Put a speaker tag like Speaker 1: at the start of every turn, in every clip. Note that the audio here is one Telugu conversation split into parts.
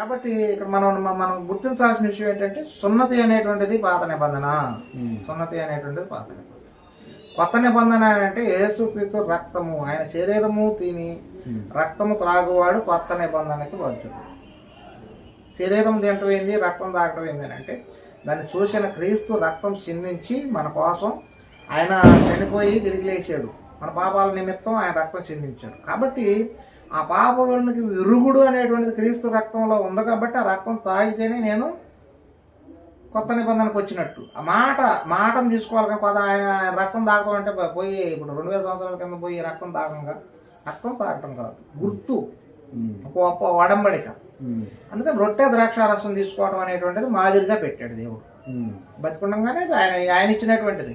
Speaker 1: కాబట్టి ఇక్కడ మనం మనం గుర్తించాల్సిన విషయం ఏంటంటే సున్నతి అనేటువంటిది పాత నిబంధన. సున్నతి అనేటువంటిది పాత నిబంధన. కొత్త నిబంధన అంటే యేసుక్రీస్తు రక్తము. ఆయన శరీరము తిని రక్తము త్రాగువాడు కొత్త నిబంధనకి బాధ్యుడు శరీరం తింటం ఏంది? రక్తం తాగటం ఏంది అని అంటే దాన్ని చూసిన క్రీస్తు రక్తం చిందించి మన కోసం ఆయన చనిపోయి తిరిగి లేచాడు. మన పాపాల నిమిత్తం ఆయన రక్తం చిందించాడు. కాబట్టి ఆ పాపములకి విరుగుడు అనేటువంటిది క్రీస్తు రక్తంలో ఉంది కాబట్టి ఆ రక్తం తాగితేనే నేను కొత్త నిబంధనకు వచ్చినట్టు. ఆ మాట మాటను తీసుకోవాలి కానీ పద ఆయన రక్తం తాగటం అంటే పోయి ఇప్పుడు రెండు వేల సంవత్సరాల కింద పోయి రక్తం తాగంగా? రక్తం తాగటం కాదు. గుర్తు. వడంబడిక. అందుకని రొట్టె ద్రాక్షారసం తీసుకోవడం అనేటువంటిది మాదిరిగా పెట్టాడు దేవుడు. బతికుండగానే ఆయన ఆయన ఇచ్చినటువంటిది.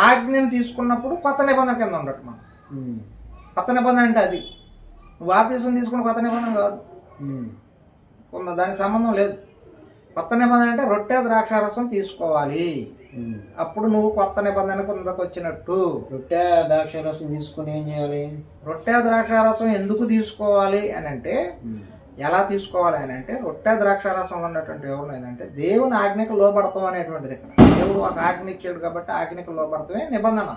Speaker 1: ఆజ్ఞను తీసుకున్నప్పుడు కొత్త నిబంధన కింద ఉండటం మనం. కొత్త నిబంధన అంటే అది. నువ్వు ఆఫీసుని తీసుకున్న కొత్త నిబంధన కాదు. కొంత దానికి సంబంధం లేదు. కొత్త నిబంధన అంటే రొట్టె ద్రాక్షారసం తీసుకోవాలి. అప్పుడు నువ్వు కొత్త నిబంధన కిందకు వచ్చినట్టు.
Speaker 2: రొట్టె ద్రాక్ష రసం తీసుకుని ఏం చేయాలి?
Speaker 1: రొట్టె ద్రాక్షారసం ఎందుకు తీసుకోవాలి అని అంటే ఎలా తీసుకోవాలి అని అంటే రొట్టె ద్రాక్షారసం ఉన్నటువంటి ఎవరు ఏంటంటే దేవుని ఆజ్ఞకు లోపడతాం అనేటువంటిది ఇక్కడ. దేవుడు ఒక ఆజ్ఞ ఇచ్చాడు కాబట్టి ఆజ్ఞకు లోపడతామే నిబంధన.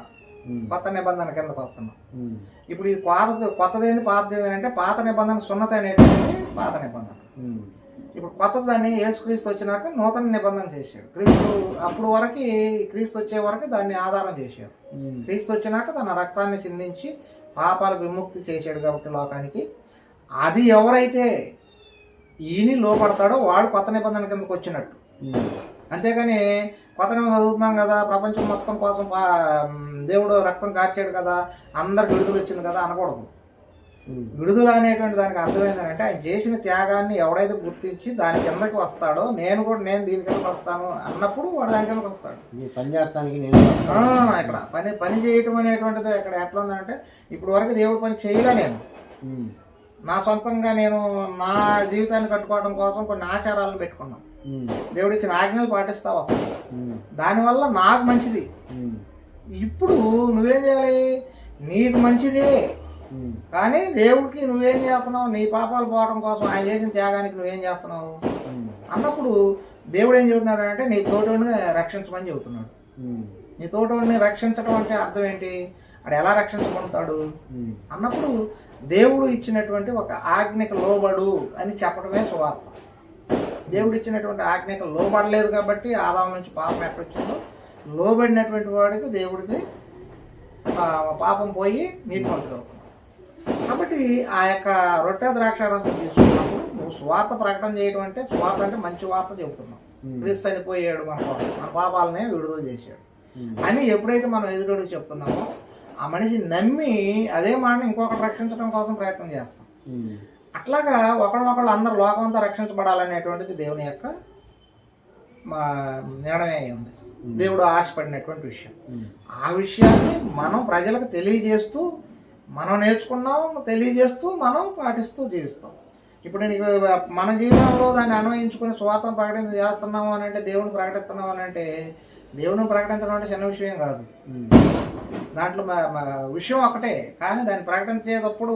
Speaker 1: కొత్త నిబంధన కిందకు వస్తున్నాం. ఇప్పుడు ఇది పాత కొత్తదేంది పాతది అంటే పాత నిబంధన సున్నత అనేటువంటిది పాత నిబంధన. ఇప్పుడు కొత్త దాన్ని యేసుక్రీస్తు వచ్చినాక నూతన నిబంధన చేశాడు క్రీస్తు అప్పుడు వరకు క్రీస్తు వచ్చే వరకు దాన్ని ఆధారం చేశాడు క్రీస్తు వచ్చినాక తన రక్తాన్ని సిందించి పాపాలకు విముక్తి చేశాడు కాబట్టి లోకానికి. అది ఎవరైతే ఈని లోపడతాడో వాడు కొత్త నిబంధన కిందకు వచ్చినట్టు. అంతేగాని కొత్త నిబంధన చదువుతున్నాం కదా ప్రపంచం మొత్తం కోసం దేవుడు రక్తం కార్చాడు కదా అందరికి విడుదల వచ్చింది కదా అనకూడదు. విడుదల అనేటువంటి దానికి అర్థం ఏంటంటే ఆయన చేసిన త్యాగాన్ని ఎవడైతే గుర్తించి దాని కిందకి వస్తాడో నేను కూడా నేను దీని కిందకి వస్తాను అన్నప్పుడు వాడు దాని కిందకి వస్తాడు.
Speaker 2: పని చేస్తానికి నేను
Speaker 1: ఇక్కడ పని పని చేయటం అనేటువంటిది ఇక్కడ ఎట్లా ఉందంటే ఇప్పుడు వరకు దేవుడి పని చేయలే నేను. నా సొంతంగా నేను నా జీవితాన్ని కట్టుకోవడం కోసం కొన్ని ఆచారాలను పెట్టుకున్నాను. దేవుడు ఇచ్చిన ఆజ్ఞలు పాటిస్తా వస్తాను
Speaker 2: ఉమ్.
Speaker 1: దానివల్ల నాకు మంచిది. ఇప్పుడు నువ్వేం చేయాలి నీకు మంచిదే. కానీ దేవుడికి నువ్వేం చేస్తున్నావు నీ పాపాలు పోవడం కోసం ఆయన చేసిన త్యాగానికి నువ్వేం చేస్తున్నావు. అన్నప్పుడు దేవుడు ఏం చెబుతున్నాడు అంటే నీ తోటని రక్షించమని చెబుతున్నాడు. నీ తోటని రక్షించడం అంటే అర్థం ఏంటి అక్కడ ఎలా రక్షించబడతాడు. అన్నప్పుడు దేవుడు ఇచ్చినటువంటి ఒక ఆజ్ఞకు లోబడు అని చెప్పడమే సువార్త దేవుడు ఇచ్చినటువంటి ఆజ్ఞకు లోబడలేదు కాబట్టి ఆదాం నుంచి పాపం ఎట్టొచ్చిందో లోబడినటువంటి వాడికి దేవుడికి పాపం పోయి నీతిమంతుడు అవుతున్నాడు కాబట్టి ఆ యొక్క రొట్టె ద్రాక్షారసం తీసుకున్నప్పుడు నువ్వు స్వార్థ ప్రకటన చేయడం అంటే స్వార్థ అంటే మంచి వార్త చెబుతున్నావు. క్రీస్తు చనిపోయాడు మన కోసం మన పాపాలనే విడుదల చేశాడు. అని ఎప్పుడైతే మనం ఎదురుడికి చెప్తున్నామో ఆ మనిషి నమ్మి అదే మాట ఇంకొకటి రక్షించడం కోసం ప్రయత్నం చేస్తాం. అట్లాగా ఒకళ్ళనొకళ్ళు అందరు లోకం అంతా రక్షించబడాలనేటువంటిది దేవుని యొక్క మా నిర్ణయం ఉంది. దేవుడు ఆశపడినటువంటి విషయం. ఆ విషయాన్ని మనం ప్రజలకు తెలియజేస్తూ మనం నేర్చుకున్నాం తెలియజేస్తూ మనం పాటిస్తూ జీవిస్తాం. ఇప్పుడు నీకు మన జీవితంలో దాన్ని అన్వయించుకుని స్వార్థం ప్రకటన చేస్తున్నాము అని అంటే దేవుని ప్రకటిస్తున్నాము అని అంటే దేవుని ప్రకటించడం అంటే చిన్న విషయం కాదు. దాంట్లో విషయం ఒకటే కానీ దాన్ని ప్రకటించేటప్పుడు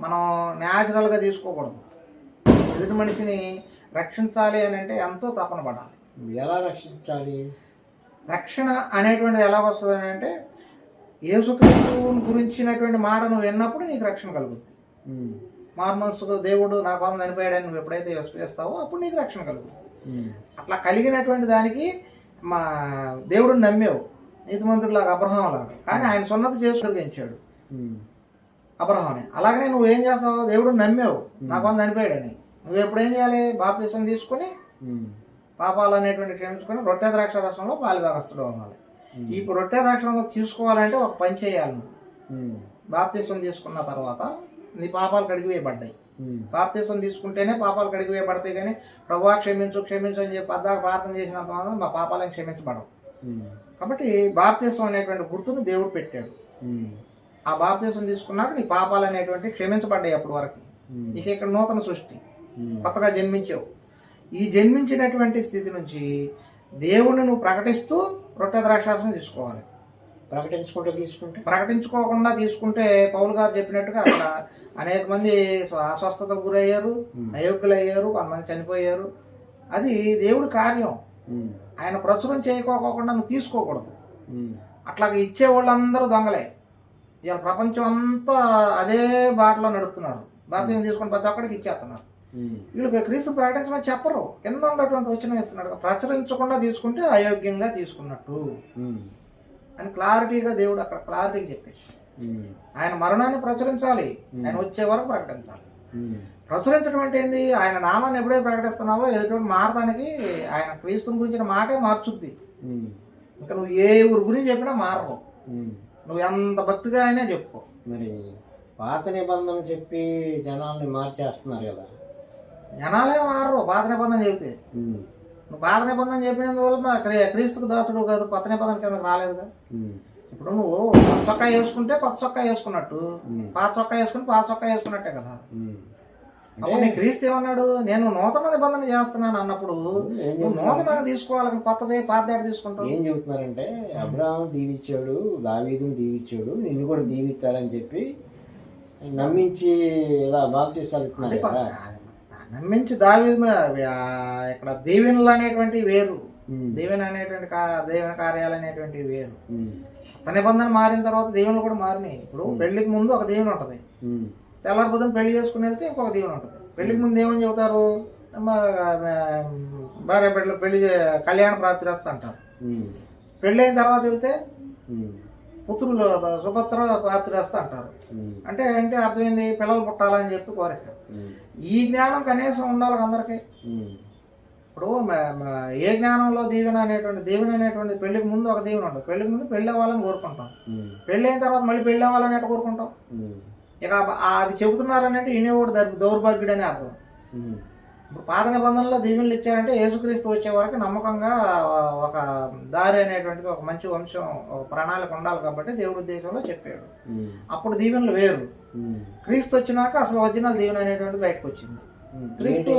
Speaker 1: మనం న్యాచురల్గా తీసుకోకూడదు. ఎదుటి మనిషిని రక్షించాలి అని అంటే ఎంతో తపన పడాలి.
Speaker 2: ఎలా రక్షించాలి?
Speaker 1: రక్షణ అనేటువంటిది ఎలా వస్తుంది అని అంటే యేసుక్రీస్తుని గురించినటువంటి మాట నువ్వు విన్నప్పుడు నీకు రక్షణ కలుగుతుంది.
Speaker 2: ఉమ్.
Speaker 1: మార్మల్స్కు దేవుడు నా కోసం చనిపోయాడని నువ్వు ఎప్పుడైతే విశ్వసిస్తావో అప్పుడు నీకు రక్షణ కలుగుతుంది. అట్లా కలిగినటువంటి దానికి మా దేవుడిని నమ్మేవు. నీతిమంతుడిలాగా అబ్రహం లాగా కానీ ఆయన సున్నతి చేసుకొచ్చాడు
Speaker 2: ఉమ్.
Speaker 1: అబ్రహాన్ని అలాగనే నువ్వు ఏం చేస్తావు దేవుడు నమ్మావు నా కోసం చనిపోయాడని నువ్వు ఎప్పుడు ఏం చేయాలి బాప్తీసం తీసుకుని. పాపాలు అనేటువంటి క్షమించుకొని రొట్టె ద్రాక్ష రసంలో పాలుభాగస్తుడు అవ్వాలి. ఇప్పుడు రొట్టె ద్రాక్ష రసం తీసుకోవాలంటే ఒక పని చేయాలి నువ్వు. బాప్తీసం తీసుకున్న తర్వాత నీ పాపాలు కడిగివేయబడ్డాయి. బాప్తీసం తీసుకుంటేనే పాపాలు కడిగివేయబడతాయి కానీ ప్రభా క్షమించు క్షమించు అని చెప్పి అద్దాక ప్రార్థన చేసినంత మాత్రం మా పాపాలను క్షమించబడవు. కాబట్టి బాప్తీసం అనేటువంటి గుర్తును దేవుడు పెట్టాడు. ఆ బాప్తీసం తీసుకున్నాక నీ పాపాలు అనేటువంటి క్షమించబడ్డాయి అప్పటి వరకు. ఇక ఇక్కడ నూతన సృష్టి. కొత్తగా జన్మించావు. ఈ జన్మించినటువంటి స్థితి నుంచి దేవుణ్ణి నువ్వు ప్రకటిస్తూ రొట్టె ద్రాక్షారసం తీసుకోవాలి.
Speaker 2: ప్రకటించుకుంటూ తీసుకుంటే?
Speaker 1: ప్రకటించుకోకుండా తీసుకుంటే పౌలు గారు చెప్పినట్టుగా అక్కడ అనేక మంది స్వ- అస్వస్థతకు గురయ్యారు అయోగ్యులు అయ్యారు కొంతమంది చనిపోయారు. అది దేవుడి కార్యం. ఆయన ప్రచురం చేయకోకుండా నువ్వు తీసుకోకూడదు.
Speaker 2: ఉమ్,
Speaker 1: అట్లాగ ఇచ్చే వాళ్ళందరూ దొంగలే. ఇవాళ ప్రపంచం అంతా అదే బాటలో నడుస్తున్నారు. బాప్తీసం తీసుకుని ప్రతి ఒక్కడికి ఇచ్చేస్తున్నారు. వీళ్ళకి క్రీస్తు ప్రకటించమని చెప్పరు. కింద ఉన్నటువంటి వచ్చిన ఇస్తున్నాడు. ప్రచురించకుండా తీసుకుంటే అయోగ్యంగా తీసుకున్నట్టు. అని క్లారిటీగా దేవుడు అక్కడ క్లారిటీగా చెప్పేసి. ఆయన మరణాన్ని ప్రచురించాలి. ఆయన వచ్చే వరకు ప్రకటించాలి. ప్రచురించడం అంటే ఏంది? ఆయన నామాన్ని ఎప్పుడైతే ప్రకటిస్తున్నావో ఎదుటి మారడానికి ఆయన క్రీస్తుని గురించిన మాటే మార్చుద్ది. ఇంకా నువ్వు ఏ ఊరి గురించి చెప్పినా మారవు. నువ్వు ఎంత భక్తిగా అయినా చెప్పుకో
Speaker 2: మరి పాత నిబంధన చెప్పి జనాల్ని మార్చేస్తున్నారు కదా.
Speaker 1: జనాలే మారరు పాత నిబంధన
Speaker 2: ఉమ్,
Speaker 1: నువ్వు పాత నిబంధన చెప్పినందువల్ల క్రీస్తుకు దాసుడు కాదు కొత్త నిబంధన కిందకు రాలేదుగా. ఇప్పుడు నువ్వు కొత్త చొక్కా వేసుకుంటే కొత్త చొక్కా వేసుకున్నట్టు. పాత చొక్కా వేసుకుని పాత చొక్కా వేసుకున్నట్టే కదా. అప్పుడు నీ క్రీస్తు ఏమన్నాడు? నేను నూతన నిబంధన చేస్తున్నాను అన్నప్పుడు నువ్వు నూతనంగా తీసుకోవాలి కొత్తది పాత దాటి తీసుకుంటావు?
Speaker 2: ఏం చెబుతున్నారంటే అబ్రాహం దీవిచ్చాడు దావీదుని దీవిచ్చాడు నిన్ను కూడా దీవిస్తాడని చెప్పి నమ్మించి ఇలా బాప్తీసాలు ఇస్తున్నారు కదా.
Speaker 1: నమ్మించి దావి ఇక్కడ దీవెనలు అనేటువంటి వేరు. దీవెన అనేటువంటి దీవెన కార్యాలు అనేటువంటి వేరు. కొత్త నిబంధన మారిన తర్వాత దీవెనలు కూడా మారినాయి. ఇప్పుడు పెళ్ళికి ముందు ఒక దీవెన ఉంటుంది.
Speaker 2: ఉమ్,
Speaker 1: తెల్లారి పొద్దున పెళ్ళి చేసుకుని వెళ్తే ఇంకొక దీవెన ఉంటుంది. పెళ్ళికి ముందు ఏమని చెబుతారు? భార్య బిడ్డలు పెళ్ళి కళ్యాణ ప్రాప్తి రస్త అంటారు. పెళ్ళి అయిన తర్వాత వెళ్తే పుత్రులు సుభద్ర ప్రాప్తి రస్త అంటారు. అంటే అంటే అర్థమైంది? పిల్లలు పుట్టాలని చెప్పి కోరిక. ఈ జ్ఞానం కనీసం ఉండాలి అందరికీ. ఇప్పుడు ఏ జ్ఞానంలో దీవెన అనేటువంటి దీవెన అనేటువంటి పెళ్ళికి ముందు ఒక దీవెన ఉంటుంది. పెళ్ళికి ముందు పెళ్ళి అవ్వాలని కోరుకుంటాం. పెళ్ళి అయిన తర్వాత మళ్ళీ పెళ్ళి అవ్వాలని కోరుకుంటాం. ఇక అది చెబుతున్నారనంటే ఈయనవాడు దౌర్- దౌర్భాగ్యుడని అర్థం.
Speaker 2: ఉమ్,
Speaker 1: ఇప్పుడు పాత నిబంధనలో దీవెనలు ఇచ్చారంటే యేసుక్రీస్తు వచ్చే వరకు నమ్మకంగా ఒక దారి అనేటువంటిది ఒక మంచి వంశం ఒక ప్రణాళిక ఉండాలి కాబట్టి దేవుడి ఉద్దేశంలో చెప్పాడు. అప్పుడు దీవెనలు వేరు. క్రీస్తు వచ్చినాక అసలు ఒరిజినల్ దీవెన అనేటువంటిది బయటకు వచ్చింది. క్రీస్తు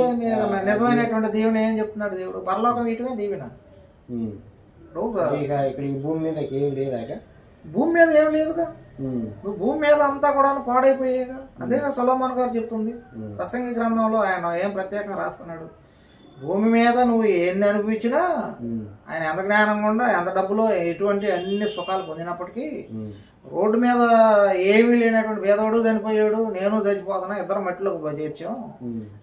Speaker 1: నిజమైనటువంటి దీవెన ఏం చెప్తున్నాడు దేవుడు? పరలోకం ఇటువే దీవెన. ఇప్పుడు
Speaker 2: ఇక ఇక్కడ ఈ భూమి మీద ఏం లేదాక?
Speaker 1: భూమి మీద ఏం లేదుగా? నువ్వు భూమి మీద అంతా కూడా పాడైపోయేగా అదేగా సొలోమన్ గారు చెప్తుంది. ప్రసంగి గ్రంథంలో ఆయన ఏం ప్రత్యేకంగా రాస్తున్నాడు? భూమి మీద నువ్వు ఏంది అనిపించినా ఆయన ఎంత జ్ఞానంగా ఉండా ఎంత డబ్బులో ఎటువంటి అన్ని సుఖాలు పొందినప్పటికీ రోడ్డు మీద ఏమీ లేనటువంటి పేదవాడు చనిపోయాడు నేను చచ్చిపోతున్నా ఇద్దరు మట్టిలోకి చేర్చాం.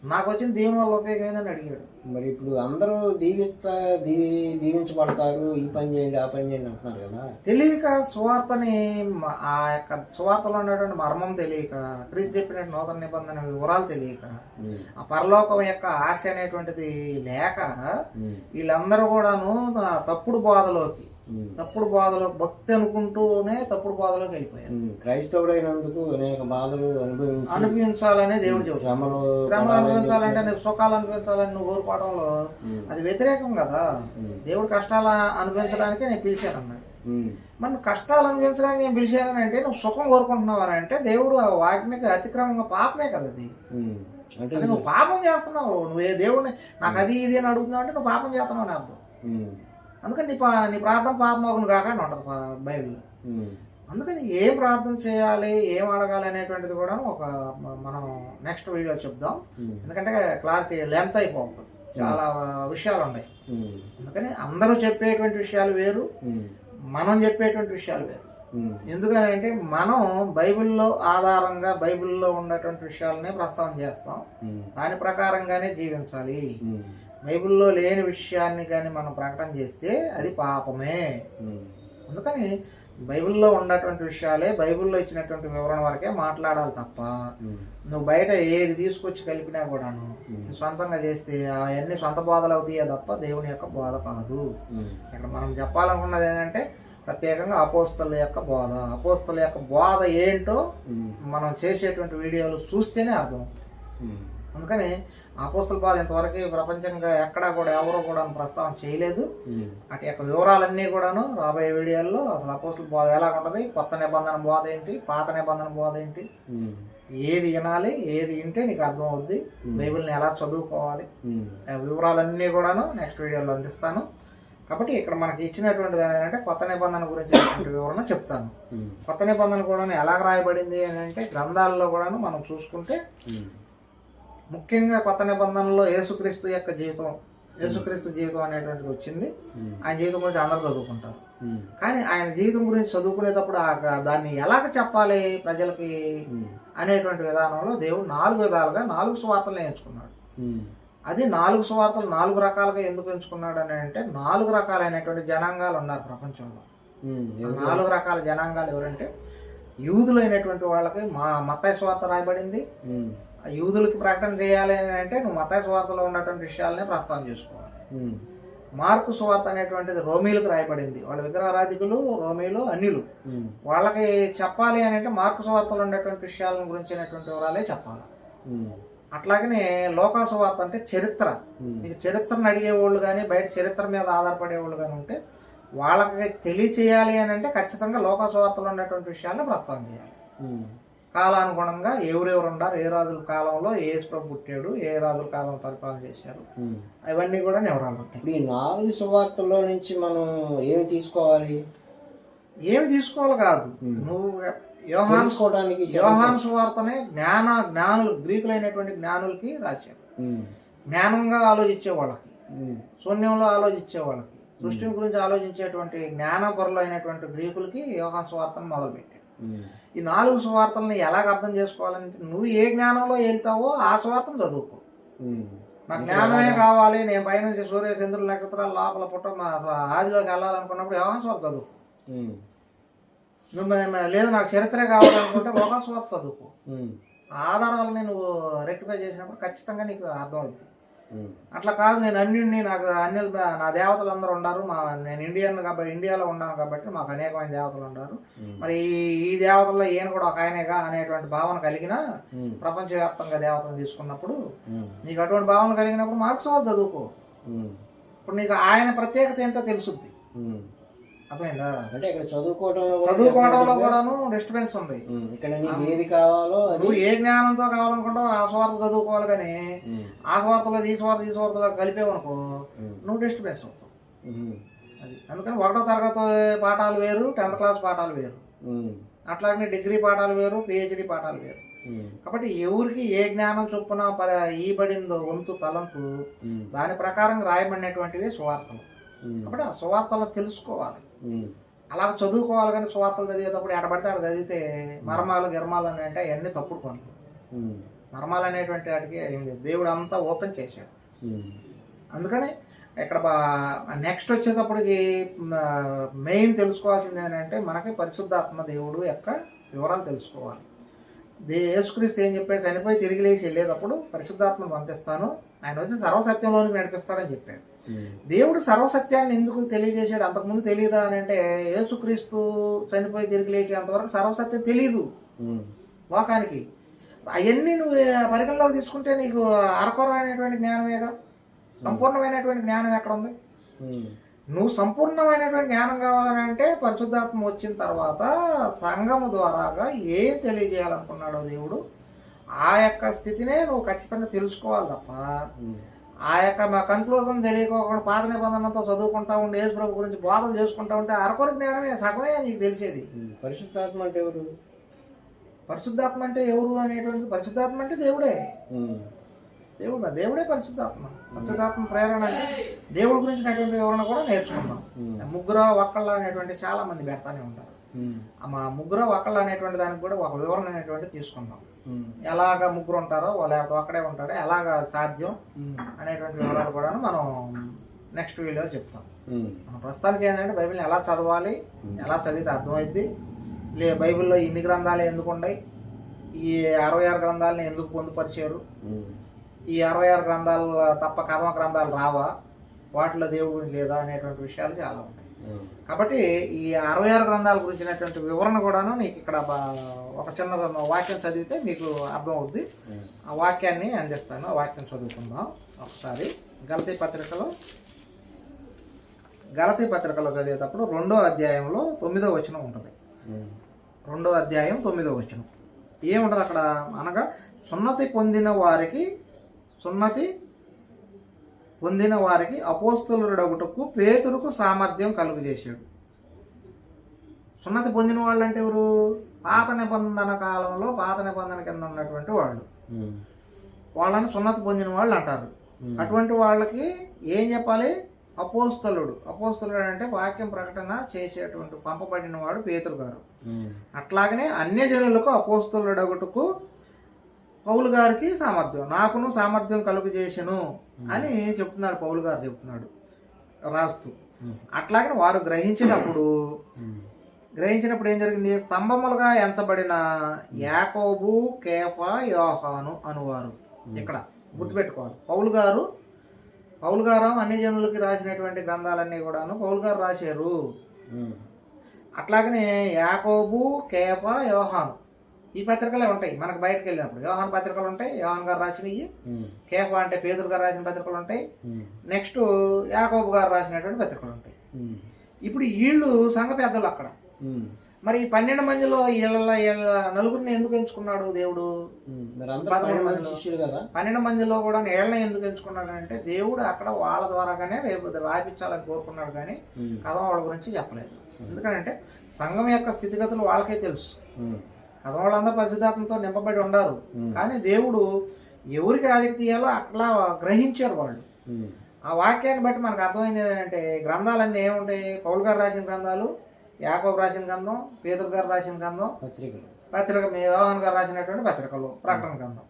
Speaker 1: నాకు వచ్చిన దీని వల్ల ఉపయోగం ఏందని అడిగాడు.
Speaker 2: మరి ఇప్పుడు అందరూ దీవిస్తా దీవి దీవించబడతారు ఈ పని చేయండి ఆ పని చేయండి అంటున్నారు కదా.
Speaker 1: తెలియక సువార్తని మ- ఆ యొక్క సువార్తలో ఉన్నటువంటి మర్మం తెలియక క్రీస్తు చెప్పినట్టు నూతన నిబంధన వివరాలు తెలియక ఆ పరలోకం యొక్క ఆశ అనేటువంటిది లేక వీళ్ళందరూ కూడాను తప్పుడు బోధలోకి తప్పుడు బోధలో భక్తి అనుకుంటూనే తప్పుడు బోధలోకి వెళ్ళిపోయారు.
Speaker 2: ఉమ్. క్రైస్తవుడైనందుకు అనేక బాధలు అనుభవించి
Speaker 1: అనుభవించాలని దేవుడు చెబుతాడు.
Speaker 2: శ్రమలు
Speaker 1: శ్రమలు అనుభవించాలంటే నువ్వు సుఖాలు అనుభవించాలని నువ్వు కోరుకోవడంలో అది వ్యతిరేకం కదా. దేవుడు కష్టాలు అనుభవించడానికే నేను పిలిచాను అన్నాడు నువ్వు కష్టాలు అనుభవించడానికి నేను పిలిచాను అంటే నువ్వు సుఖం కోరుకుంటున్నావు అని అంటే దేవుడు వాటికి అతిక్రమంగా పాపమే కదా అది.
Speaker 2: అంటే
Speaker 1: నువ్వు పాపం చేస్తున్నావు. నువ్వు ఏ దేవుడిని నాకు అది ఇది అని అడుగుతున్నావు అంటే నువ్వు పాపం చేస్తున్నావు
Speaker 2: ఉమ్,
Speaker 1: అందుకని నీ పా నీ ప్రార్థన పాపమోగును కాక అని ఉంటుంది పా- బైబిల్. అందుకని ఏం ప్రార్థన చేయాలి ఏం అడగాలి అనేటువంటిది కూడా ఒక మనం నెక్స్ట్ వీడియో చెప్దాం. ఎందుకంటే క్లారిటీ లెంత్ అయిపోతుంది. చాలా విషయాలు ఉన్నాయి. అందుకని అందరూ చెప్పేటువంటి విషయాలు వేరు మనం చెప్పేటువంటి విషయాలు వేరు. ఎందుకనంటే మనం బైబిల్లో ఆధారంగా బైబిల్లో ఉన్నటువంటి విషయాలనే ప్రస్తావన చేస్తాం. దాని ప్రకారంగానే జీవించాలి. బైబిల్లో లేని విషయాన్ని కానీ మనం ప్రకటన చేస్తే అది పాపమే. అందుకని బైబిల్లో ఉన్నటువంటి విషయాలే బైబిల్లో ఇచ్చినటువంటి వివరణ వరకే మాట్లాడాలి తప్ప నువ్వు బయట ఏది తీసుకొచ్చి కలిపినా కూడాను సొంతంగా చేస్తే అవన్నీ సొంత బోధలు అవుతాయే తప్ప దేవుని యొక్క బోధ కాదు. ఇక్కడ మనం చెప్పాలనుకున్నది ఏంటంటే ప్రత్యేకంగా అపోస్తల యొక్క బోధ. అపోస్తల యొక్క బోధ ఏంటో మనం చేసేటువంటి వీడియోలు చూస్తేనే అర్థం. అందుకని అపోస్తల బోధ ఇంతవరకు ప్రపంచంగా ఎక్కడా కూడా ఎవరు కూడా ప్రస్తావన చేయలేదు. అటు యొక్క వివరాలన్నీ కూడాను రాబోయే వీడియోల్లో అసలు అపోస్తల బోధ ఎలా ఉంటుంది కొత్త నిబంధన బోధ ఏంటి పాత నిబంధన బోధ ఏంటి ఏది వినాలి ఏది వింటే నీకు అర్థం అవుద్ది బైబిల్ని ఎలా చదువుకోవాలి వివరాలన్నీ కూడాను నెక్స్ట్ వీడియోలో అందిస్తాను. కాబట్టి ఇక్కడ మనకి ఇచ్చినటువంటిది ఏంటంటే కొత్త నిబంధన గురించి వివరణ చెప్తాను. కొత్త నిబంధన కూడా ఎలా రాయబడింది అని అంటే గ్రంథాలలో కూడాను మనం చూసుకుంటే ముఖ్యంగా కొత్త నిబంధనలో యేసుక్రీస్తు యొక్క జీవితం యేసుక్రీస్తు జీవితం అనేటువంటిది వచ్చింది.
Speaker 2: ఉమ్,
Speaker 1: ఆయన జీవితం గురించి అందరూ చదువుకుంటారు.
Speaker 2: ఉమ్,
Speaker 1: కానీ ఆయన జీవితం గురించి చదువుకునేటప్పుడు ఆ- దాన్ని ఎలాగ చెప్పాలి ప్రజలకి? అనేటువంటి విధానంలో దేవుడు నాలుగు విధాలుగా నాలుగు సువార్తలు ఎంచుకున్నాడు అది నాలుగు సువార్తలు నాలుగు రకాలుగా ఎందుకు ఎంచుకున్నాడు అని అంటే నాలుగు రకాలైనటువంటి జనాంగాలు ఉన్నారు ప్రపంచంలో? నాలుగు రకాల జనాంగాలు ఎవరంటే యూదులైనటువంటి వాళ్ళకి మా మతాయి స్వార్థ రాయబడింది. యూదులకి ప్రకటన చేయాలి అని అంటే నువ్వు మతాయి స్వార్థలో ఉన్నటువంటి విషయాలనే ప్రస్తావన చేసుకోవాలి. మార్కు సువార్త అనేటువంటిది రోమీలకు రాయబడింది. వాళ్ళ విగ్రహారాధికులు రోమీలు అన్యులు. వాళ్ళకి చెప్పాలి అని అంటే మార్కు సువార్తలో ఉన్నటువంటి విషయాల గురించినటువంటి వివరాలే చెప్పాలి. అట్లాగనే లోకాసు వార్త అంటే చరిత్ర. మీకు చరిత్రను అడిగేవాళ్ళు కానీ బయట చరిత్ర మీద ఆధారపడేవాళ్ళు కానీ ఉంటే వాళ్ళకి తెలియచేయాలి అని అంటే ఖచ్చితంగా లోకాసు వార్తలో ఉన్నటువంటి విషయాలను ప్రస్తావన చేయాలి. కాలానుగుణంగా ఎవరెవరు ఉన్నారు ఏ రాజుల కాలంలో ఏ ప్రభు పుట్టాడు ఏ రాజుల కాలం పరిపాలన చేశారు. అవన్నీ కూడా వివరాలు ఉంటాయి.
Speaker 2: ఈ నాలుగు సువార్తల్లో నుంచి మనం ఏమి తీసుకోవాలి?
Speaker 1: ఏమి తీసుకోవాలి కాదు. నువ్వు
Speaker 2: తెలుసుకోవడానికి
Speaker 1: యోహాన్ సువార్తనే జ్ఞాన జ్ఞానులు గ్రీకులైనటువంటి జ్ఞానులకి రాశారు. జ్ఞానంగా ఆలోచించే వాళ్ళకి శూన్యంలో ఆలోచించే వాళ్ళకి సృష్టి గురించి ఆలోచించేటువంటి జ్ఞానపరులు అయినటువంటి గ్రీకులకి యోహాన్ సువార్తను మొదలుపెట్టాడు. ఈ నాలుగు సువార్తల్ని ఎలాగ అర్థం చేసుకోవాలంటే నువ్వు ఏ జ్ఞానంలో వెళ్తావో ఆ సువార్తను చదువుకో. నాకు జ్ఞానమే కావాలి నేను పైనుంచి సూర్య చంద్రుల నక్షత్రాలు లోపల పుట్ట మా ఆదిలోకి వెళ్ళాలనుకున్నప్పుడు యోహాన్ సువార్త చదువుకో నువ్వు లేదు నాకు చరిత్రే కావాలనుకుంటే లోకాన్ సువార్త చదువుకో. ఆధారాలని నువ్వు రెక్టిఫై చేసినప్పుడు ఖచ్చితంగా నీకు అర్థమవుతుంది.
Speaker 2: ఉమ్,
Speaker 1: అట్లా కాదు నేను అన్యుడిని నాకు అన్యులు నా దేవతలు అందరూ ఉన్నారు మా నేను ఇండియన్ కాబట్టి ఇండియాలో ఉన్నాను కాబట్టి మాకు అనేకమైన దేవతలు ఉన్నారు మరి ఈ- దేవతల్లో ఈయన కూడా ఒక ఆయనేగా అనేటువంటి భావన కలిగిన ప్రపంచవ్యాప్తంగా దేవతలు తీసుకున్నప్పుడు నీకు అటువంటి భావన కలిగినప్పుడు మార్క్స్ చదువుకో. ఇప్పుడు నీకు ఆయన ప్రత్యేకత ఏంటో తెలుసుద్ది. అర్థమైందా?
Speaker 2: అంటే ఇక్కడ చదువుకోవడంలో కూడా
Speaker 1: చదువుకోవడంలో కూడాను డిస్టర్బెన్స్ ఉంది.
Speaker 2: ఇక్కడ నీకు ఏది కావాలో
Speaker 1: నువ్వు ఏ జ్ఞానంతో కావాలనుకుంటావు ఆ స్వార్థ చదువుకోవాలి కానీ ఆ స్వార్థలో ఈ స్వార్థ ఈ స్వార్థలో కలిపేవు అనుకో
Speaker 2: ఉమ్,
Speaker 1: నువ్వు డిస్టర్బెన్స్ అవుతావు. అది. అందుకని ఒకటో తరగతి పాఠాలు వేరు టెన్త్ క్లాస్ పాఠాలు వేరు.
Speaker 2: ఉమ్,
Speaker 1: అట్లాగే డిగ్రీ పాఠాలు వేరు పిహెచ్డి పాఠాలు వేరు. కాబట్టి ఎవరికి ఏ జ్ఞానం చొప్పున ఈబడిందో వంతు తలంతు దాని ప్రకారం రాయబడినటువంటివి సువార్తలు కాబట్టి ఆ సువార్తలు తెలుసుకోవాలి. అలా చదువుకోవాలి కానీ సువార్తలు చదివేటప్పుడు ఎడబడితే అక్కడ చదివితే మర్మాలు గిర్మాలు అని అంటే అవన్నీ తప్పుడు పనులు. మర్మాలు అనేటువంటి వాటికి ఏం లేదు. దేవుడు అంతా ఓపెన్ చేశాడు. అందుకని ఇక్కడ నెక్స్ట్ వచ్చేటప్పటికి మెయిన్ తెలుసుకోవాల్సింది ఏంటంటే మనకి పరిశుద్ధాత్మ దేవుడు యొక్క వివరాలు తెలుసుకోవాలి. దే యేసుక్రీస్తు ఏం చెప్పాడు? చనిపోయి తిరిగి లేచి వెళ్ళేటప్పుడు పరిశుద్ధాత్మను పంపిస్తాను. ఆయన వచ్చి సర్వసత్యంలోనికి నడిపిస్తాడని చెప్పాడు. దేవుడు సర్వసత్యాన్ని ఎందుకు తెలియజేశాడు? అంతకుముందు తెలియదా అని అంటే యేసుక్రీస్తు చనిపోయి తిరిగి లేచేంతవరకు సర్వసత్యం తెలియదు లోకానికి అవన్నీ నువ్వు పరిగణలోకి తీసుకుంటే నీకు అరకొర అనేటువంటి జ్ఞానమేగా సంపూర్ణమైనటువంటి జ్ఞానం ఎక్కడ ఉంది నువ్వు సంపూర్ణమైనటువంటి జ్ఞానం కావాలంటే పరిశుద్ధాత్మ వచ్చిన తర్వాత సంఘము ద్వారాగా ఏం తెలియజేయాలనుకున్నాడో దేవుడు? ఆ యొక్క స్థితినే నువ్వు ఖచ్చితంగా తెలుసుకోవాలి తప్ప ఆ యొక్క మా కన్క్లూజన్ తెలియకోకుండా పాత నిబంధనలతో చదువుకుంటా ఉండి యేసు ప్రభు గురించి బోధలు చేసుకుంటా ఉంటే అరకొర జ్ఞానమే సగమే నీకు తెలిసేది.
Speaker 2: పరిశుద్ధాత్మ అంటే ఎవరు?
Speaker 1: పరిశుద్ధాత్మ అంటే ఎవరు అనేటువంటిది? పరిశుద్ధాత్మ అంటే దేవుడే. దేవుడు దేవుడే పరిశుద్ధాత్మ. పరిశుద్ధాత్మ ప్రేరణ అంటే దేవుడి గురించినటువంటి వివరణ కూడా నేర్చుకుందాం. ముగ్గురు ఒక్కళ్ళ అనేటువంటి చాలా మంది పెడతానే ఉంటారు. మా ముగ్గురు ఒక్కళ్ళు అనేటువంటి దానికి కూడా ఒక వివరణ అనేటువంటి తీసుకుందాం. ఎలాగ ముగ్గురు ఉంటారో లేకపోతే ఒక్కడే ఉంటాడో ఎలాగ సాధ్యం అనేటువంటి వివరాలు కూడా మనం నెక్స్ట్ వీడియోలో చెప్తాం. మన ప్రస్తుతానికి ఏంటంటే బైబిల్ని ఎలా చదవాలి ఎలా చదివితే అర్థమైద్ది లే బైబిల్లో ఇన్ని గ్రంథాలు ఎందుకు ఉన్నాయి ఈ అరవై ఆరు గ్రంథాలని ఎందుకు పొందుపరిచారు ఈ అరవై ఆరు గ్రంథాలు తప్ప కథమ గ్రంథాలు రావా వాటిలో దేవుడి లేదా అనేటువంటి విషయాలు చాలా ఉంటాయి. కాబట్టి ఈ అరవై ఆరు గ్రంథాల గురించినటువంటి వివరణ కూడాను నీకు ఇక్కడ బా- ఒక చిన్న వాక్యం చదివితే మీకు అర్థం అవుద్ది ఆ వాక్యాన్ని అందిస్తాను ఆ వాక్యం చదువుకుందాం ఒకసారి. గలతీ పత్రికలో గలతీ పత్రికలో చదివేటప్పుడు రెండో అధ్యాయంలో తొమ్మిదో వచనం ఉంటుంది. రెండో అధ్యాయం తొమ్మిదో వచనం. ఏముంటుంది అక్కడ? అనగా సున్నతి పొందిన వారికి సున్నతి పొందిన వారికి అపోస్తులుడొకటకు పేతురుకు సామర్థ్యం కలుగజేశాడు. సున్నతి పొందిన వాళ్ళు అంటే ఎవరు? పాత నిబంధన కాలంలో పాత నిబంధన కింద ఉన్నటువంటి వాళ్ళు. వాళ్ళని సున్నతి పొందిన వాళ్ళు అంటారు. అటువంటి వాళ్ళకి ఏం చెప్పాలి? అపోస్తలుడు. అపోస్తలుడు అంటే వాక్యం ప్రకటన చేసేటువంటి పంపబడిన వాడు పేతురు గారు. అట్లాగనే అన్య జనులకు అపోస్తలుడొకటకు పౌలు గారికి సామర్థ్యం నాకును సామర్థ్యం కలుగు చేసెను అని చెప్తున్నాడు పౌలు గారు చెప్తున్నాడు రాస్తూ.
Speaker 2: ఉమ్.
Speaker 1: అట్లాగనే వారు గ్రహించినప్పుడు. గ్రహించినప్పుడు ఏం జరిగింది? స్తంభములుగా ఎంచబడిన యాకోబు కేఫ యోహాను అనువారు. ఇక్కడ గుర్తుపెట్టుకోవాలి. పౌలు గారు పౌలు గారు అన్ని జనులకి రాసినటువంటి గ్రంథాలన్నీ కూడాను పౌలు గారు రాశారు. అట్లాగనే యాకోబు కేఫ యోహాను ఈ పత్రికలే ఉంటాయి మనకు బయటకు వెళ్ళినప్పుడు యోహాన్ పత్రికలు ఉంటాయి యోహాన్ గారు రాసినవి. కేఫ అంటే పేదరు గారు రాసిన పత్రికలు ఉంటాయి. నెక్స్ట్ యాకోబు గారు రాసినటువంటి పత్రికలు ఉంటాయి. ఇప్పుడు వీళ్ళు సంఘ పెద్దలు అక్కడ. మరి ఈ పన్నెండు మందిలో వీళ్ళ నలుగురిని ఎందుకు ఎంచుకున్నాడు దేవుడు
Speaker 2: పన్నెండు మంది
Speaker 1: మందిలో.
Speaker 2: శిష్యులు కదా
Speaker 1: పన్నెండు మందిలో కూడా ఏళ్ళని ఎందుకు ఎంచుకున్నాడు అంటే దేవుడు అక్కడ వాళ్ళ ద్వారాగానే రేపు రాయించాలని కోరుకున్నాడు కానీ. కథ వాళ్ళ గురించి చెప్పలేదు ఎందుకంటే సంఘం యొక్క స్థితిగతులు వాళ్ళకే తెలుసు వాళ్ళందరూ పరిశుద్ధాత్మతో నింపబడి ఉండారు. కానీ దేవుడు ఎవరికి ఆదికి తీయాలో అట్లా గ్రహించారు వాళ్ళు. ఆ వాక్యాన్ని బట్టి మనకు అర్థమైంది ఏంటంటే గ్రంథాలన్నీ ఏముంటాయి పౌల్ గారు రాసిన గ్రంథాలు యాకోబు రాసిన గ్రంథం పేదరు గారు రాసిన గ్రంథం
Speaker 2: పత్రికలు
Speaker 1: పత్రిక మీ వ్యవహాన్ గారు రాసినటువంటి పత్రికలు ప్రకటన గ్రంథం.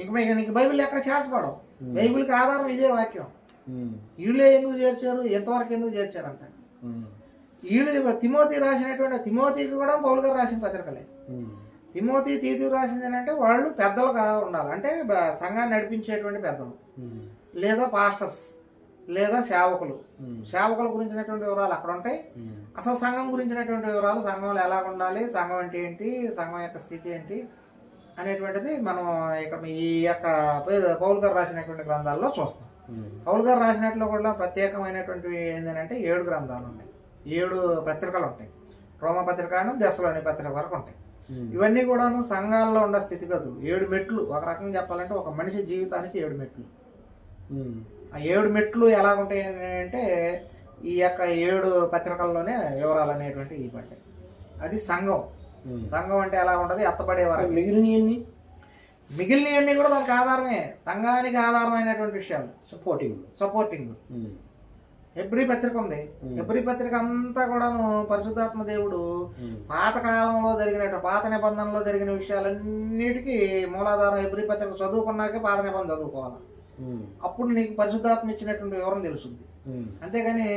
Speaker 1: ఇంక మీకు నీకు బైబిల్ ఎక్కడ చేర్చబడవు. బైబిల్కి ఆధారం ఇదే వాక్యం. వీళ్ళే ఎందుకు చేర్చారు ఎంతవరకు ఎందుకు చేర్చారంట
Speaker 2: ఉమ్.
Speaker 1: వీళ్ళు తిమోతి రాసినటువంటి తిమోతికి కూడా పౌలు గారు రాసిన పత్రికలే తిమోతి తీతు రాసింది ఏంటంటే వాళ్ళు పెద్దలుగా ఉండాలి అంటే సంఘాన్ని నడిపించేటువంటి పెద్దలు. లేదా పాస్టర్స్ లేదా సేవకులు. సేవకుల గురించినటువంటి వివరాలు అక్కడ ఉంటాయి. అసలు సంఘం గురించినటువంటి వివరాలు సంఘంలో ఎలా ఉండాలి సంఘం అంటే ఏంటి సంఘం యొక్క స్థితి ఏంటి అనేటువంటిది మనం ఇక్కడ ఈ యొక్క పౌలు గారు రాసినటువంటి గ్రంథాల్లో చూస్తాం. పౌలు గారు రాసినట్లు కూడా ప్రత్యేకమైనటువంటివి ఏంటంటే ఏడు గ్రంథాలు ఉన్నాయి ఏడు పత్రికలు ఉంటాయి రోమ పత్రికను దశలోని పత్రిక వరకు ఉంటాయి. ఇవన్నీ కూడాను సంఘాల్లో ఉన్న స్థితిగతులు ఏడు మెట్లు ఒక రకంగా చెప్పాలంటే ఒక మనిషి జీవితానికి ఏడు మెట్లు.
Speaker 2: ఉమ్.
Speaker 1: ఆ ఏడు మెట్లు ఎలా ఉంటాయి అంటే ఈ యొక్క ఏడు పత్రికల్లోనే వివరాలు అనేటువంటి ఇవ్వండి అది సంఘం.
Speaker 2: ఉమ్.
Speaker 1: సంఘం అంటే ఎలా ఉంటుంది? ఎత్తపడే వరకు
Speaker 2: మిగిలినవన్నీ
Speaker 1: మిగిలినవన్నీ కూడా దానికి ఆధారమే. సంఘానికి ఆధారమైనటువంటి విషయాలు.
Speaker 2: Supporting
Speaker 1: supporting. ఎబ్రి పత్రిక ఉంది. ఎబ్రి పత్రిక అంతా కూడాను పరిశుద్ధాత్మ దేవుడు
Speaker 2: ఉమ్.
Speaker 1: పాత కాలంలో జరిగినట్టు పాత నిబంధనలో జరిగిన విషయాలన్నిటికీ మూలాధారం ఎబ్రి పత్రిక చదువుకున్నాకే పాత నిబంధన చదువుకోవాలి. అప్పుడు నీకు పరిశుద్ధాత్మ ఇచ్చినటువంటి వివరం తెలుస్తుంది. అంతేగాని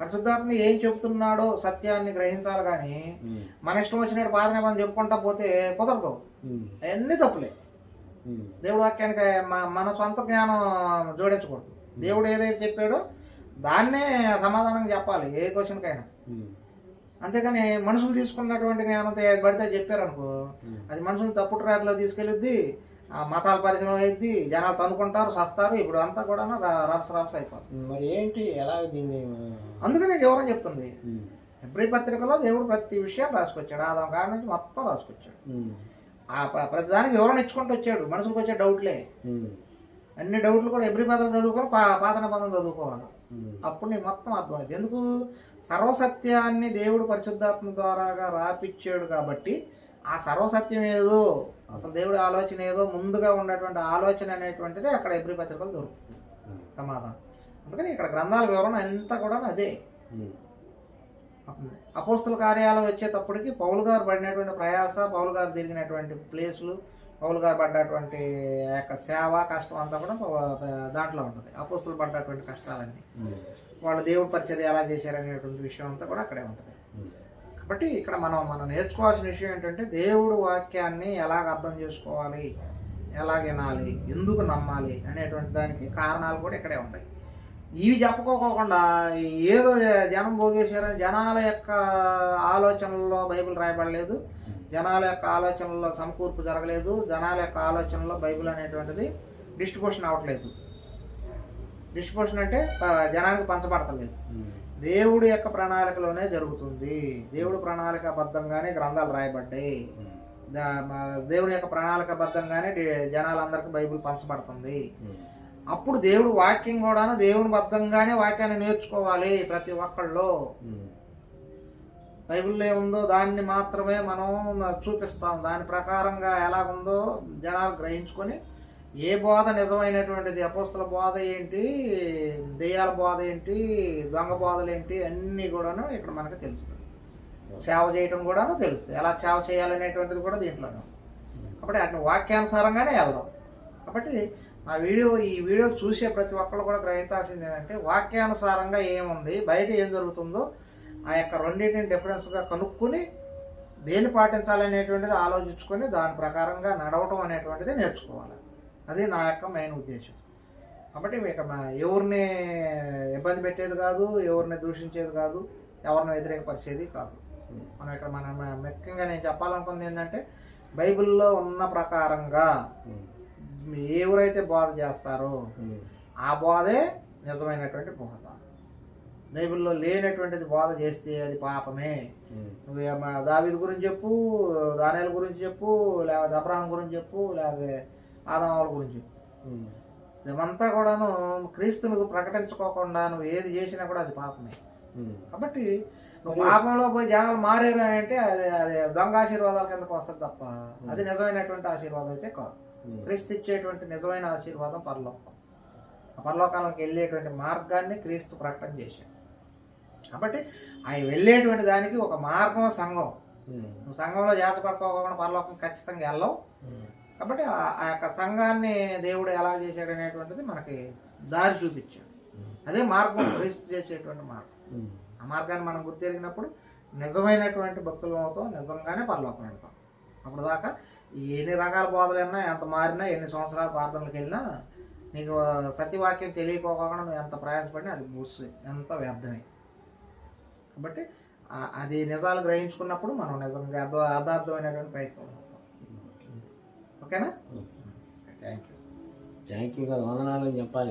Speaker 1: పరిశుద్ధాత్మ ఏం చెబుతున్నాడో సత్యాన్ని గ్రహించాలి కానీ. మన ఇష్టం వచ్చినట్టు పాత నిబంధన చెప్పుకుంటా పోతే కుదరదు. అవన్నీ తప్పులే. దేవుడు వాక్యానికి మన సొంత జ్ఞానం జోడించకూడదు దేవుడు ఏదైతే చెప్పాడో దాన్నే సమాధానం చెప్పాలి ఏ క్వశ్చన్కైనా
Speaker 2: ఉమ్.
Speaker 1: అంతేగాని మనుషులు తీసుకున్నటువంటి జ్ఞానంతో పడితే చెప్పారనుకో. అది మనుషులు తప్పుడు ట్రాక్లో తీసుకెళ్ళిద్ది ఆ మతాల పరిచయం అయ్యిద్ది జనాలు తనుకుంటారు సస్తారు ఇప్పుడు అంతా కూడా రప్స్ రప్స్ అయిపోతుంది
Speaker 2: మరి ఏంటి ఎలా దీన్ని
Speaker 1: అందుకనే వివరం చెప్తుంది. ఎబ్రి పత్రికలో దేవుడు ప్రతి విషయం రాసుకొచ్చాడు ఆదాం కాడ నుంచి మొత్తం రాసుకొచ్చాడు. ఆ ప్ర- ప్రతి దానికి వివరణ ఇచ్చుకుంటూ వచ్చాడు మనుషులకు వచ్చే డౌట్లే. అన్ని డౌట్లు కూడా ఎబ్రి పదం చదువుకొని పా పాత నిబంధన చదువుకోవాలి. అప్పుడు నీకు మొత్తం అర్థమైంది. ఎందుకు? సర్వసత్యాన్ని దేవుడు పరిశుద్ధాత్మ ద్వారాగా రాపిచ్చాడు కాబట్టి ఆ సర్వసత్యం ఏదో అసలు దేవుడి ఆలోచన ఏదో ముందుగా ఉన్నటువంటి ఆలోచన అనేటువంటిది అక్కడ ఎబ్రి పత్రికలు దొరుకుతుంది. సమాధానం. అందుకని ఇక్కడ గ్రంథాల వివరణ అంతా కూడా అదే. అపోస్తుల కార్యాలు వచ్చేటప్పటికి పౌలు గారు పడినటువంటి ప్రయాస పౌలు గారు తిరిగినటువంటి ప్లేసులు పౌలు గారు పడ్డటువంటి యొక్క సేవ కష్టం అంతా కూడా దాంట్లో ఉంటుంది. అపోస్తులు పడ్డటువంటి కష్టాలన్నీ. వాళ్ళ దేవుడి పరిచర్య ఎలా చేశారనేటువంటి విషయం అంతా కూడా అక్కడే ఉంటుంది. కాబట్టి ఇక్కడ మనం మనం నేర్చుకోవాల్సిన విషయం ఏంటంటే దేవుడు వాక్యాన్ని ఎలాగ అర్థం చేసుకోవాలి ఎలా వినాలి ఎందుకు నమ్మాలి అనేటువంటి దానికి కారణాలు కూడా ఇక్కడే ఉంటాయి. ఇవి చెప్పుకోకుండా ఏదో జనం భోగేశారని జనాల యొక్క ఆలోచనల్లో బైబిల్ రాయబడలేదు. జనాల యొక్క ఆలోచనల్లో సమకూర్పు జరగలేదు జనాల యొక్క ఆలోచనలో బైబిల్ అనేటువంటిది డిస్ట్రిబ్యూషన్ అవ్వట్లేదు డిస్ట్రిబ్యూషన్ అంటే జనానికి పంచబడతలేదు. దేవుడి యొక్క ప్రణాళికలోనే జరుగుతుంది దేవుడి ప్రణాళికాబద్ధంగానే గ్రంథాలు రాయబడ్డాయి
Speaker 2: ఉమ్.
Speaker 1: దా- మా దేవుని యొక్క ప్రణాళికాబద్ధంగానే జనాలందరికీ బైబిల్ పంచబడుతుంది. అప్పుడు దేవుడు వాక్యం కూడాను దేవుని బద్ధంగానే వాక్యాన్ని నేర్చుకోవాలి ప్రతి ఒక్కళ్ళు. బైబిల్లో ఏముందో దాన్ని మాత్రమే మనం చూపిస్తాం. దాని ప్రకారంగా ఎలాగుందో జనాలు గ్రహించుకొని ఏ బోధ నిజమైనటువంటిది అపోస్తుల బోధ ఏంటి దెయ్యాల బోధ ఏంటి దొంగ బోధలు ఏంటి అన్నీ కూడాను ఇక్కడ మనకు తెలుస్తుంది. సేవ చేయటం కూడాను తెలుస్తుంది. ఎలా సేవ చేయాలనేటువంటిది కూడా దీంట్లోనే కాబట్టి అటు వాక్యానుసారంగానే వెళ్దాం. కాబట్టి ఆ వీడియో ఈ వీడియో చూసే ప్రతి ఒక్కరు కూడా గ్రహించాల్సింది ఏంటంటే వాక్యానుసారంగా ఏముంది బయట ఏం జరుగుతుందో ఆ యొక్క రెండింటిని డిఫరెన్స్గా కనుక్కొని దేన్ని పాటించాలనేటువంటిది ఆలోచించుకొని దాని ప్రకారంగా నడవటం అనేటువంటిది నేర్చుకోవాలి అది నా యొక్క మెయిన్ ఉద్దేశం కాబట్టి ఇక ఎవరిని ఇబ్బంది పెట్టేది కాదు ఎవరిని దూషించేది కాదు ఎవరిని వ్యతిరేకపరిచేది కాదు. మనం ఇక్కడ మనం ముఖ్యంగా నేను చెప్పాలనుకుంది ఏంటంటే బైబిల్లో ఉన్న ప్రకారంగా. ఎవరైతే బోధ చేస్తారో. ఆ బోధే నిజమైనటువంటి బోధ బైబిల్లో లేనటువంటిది బోధ చేస్తే అది పాపమే. నువ్వు దావీదు గురించి చెప్పు దానియాల గురించి చెప్పు లేకపోతే అబ్రహం గురించి చెప్పు లేకపోతే ఆదాముల గురించి చెప్పు. ఇవంతా కూడాను క్రీస్తునికి ప్రకటించుకోకుండా నువ్వు ఏది చేసినా కూడా అది పాపమే. కాబట్టి నువ్వు పాపంలో పోయి జనాలు మారేరు అని అంటే అది అది దొంగ ఆశీర్వాదాల కిందకు వస్తుంది తప్ప అది నిజమైనటువంటి ఆశీర్వాదం అయితే కాదు. క్రీస్తు ఇచ్చేటువంటి నిజమైన ఆశీర్వాదం పరలోకం పరలోకాలకు వెళ్ళేటువంటి మార్గాన్ని క్రీస్తు ప్రకటన చేశాడు కాబట్టి అవి వెళ్ళేటువంటి దానికి ఒక మార్గం సంఘం. నువ్వు సంఘంలో జాత పడుకోకుండా పరలోకం ఖచ్చితంగా వెళ్ళవు. కాబట్టి ఆ యొక్క సంఘాన్ని దేవుడు ఎలా చేశాడు అనేటువంటిది మనకి దారి చూపించాడు అదే మార్గం క్రీస్తు చేసేటువంటి మార్గం. ఆ మార్గాన్ని మనం గుర్తెరిగినప్పుడు నిజమైనటువంటి భక్తులు అవుతాం నిజంగానే పరలోకం వెళ్తాం అప్పుడు దాకా ఎన్ని రకాల బోధలు అయినా ఎంత మారినా ఎన్ని సంవత్సరాల ప్రార్థనలకు వెళ్ళినా నీకు సత్యవాక్యం తెలియకోకుండా నువ్వు ఎంత ప్రయాసపడినా అది బూస్ ఎంత వ్యర్థమే కాబట్టి అది నిజాలు గ్రహించుకున్నప్పుడు మనం నిజంగా అర్థార్థమైనటువంటి ప్రయత్నం ఓకేనా? థ్యాంక్ యూ
Speaker 2: థ్యాంక్ యూ కదా వందనాలు చెప్పాలి.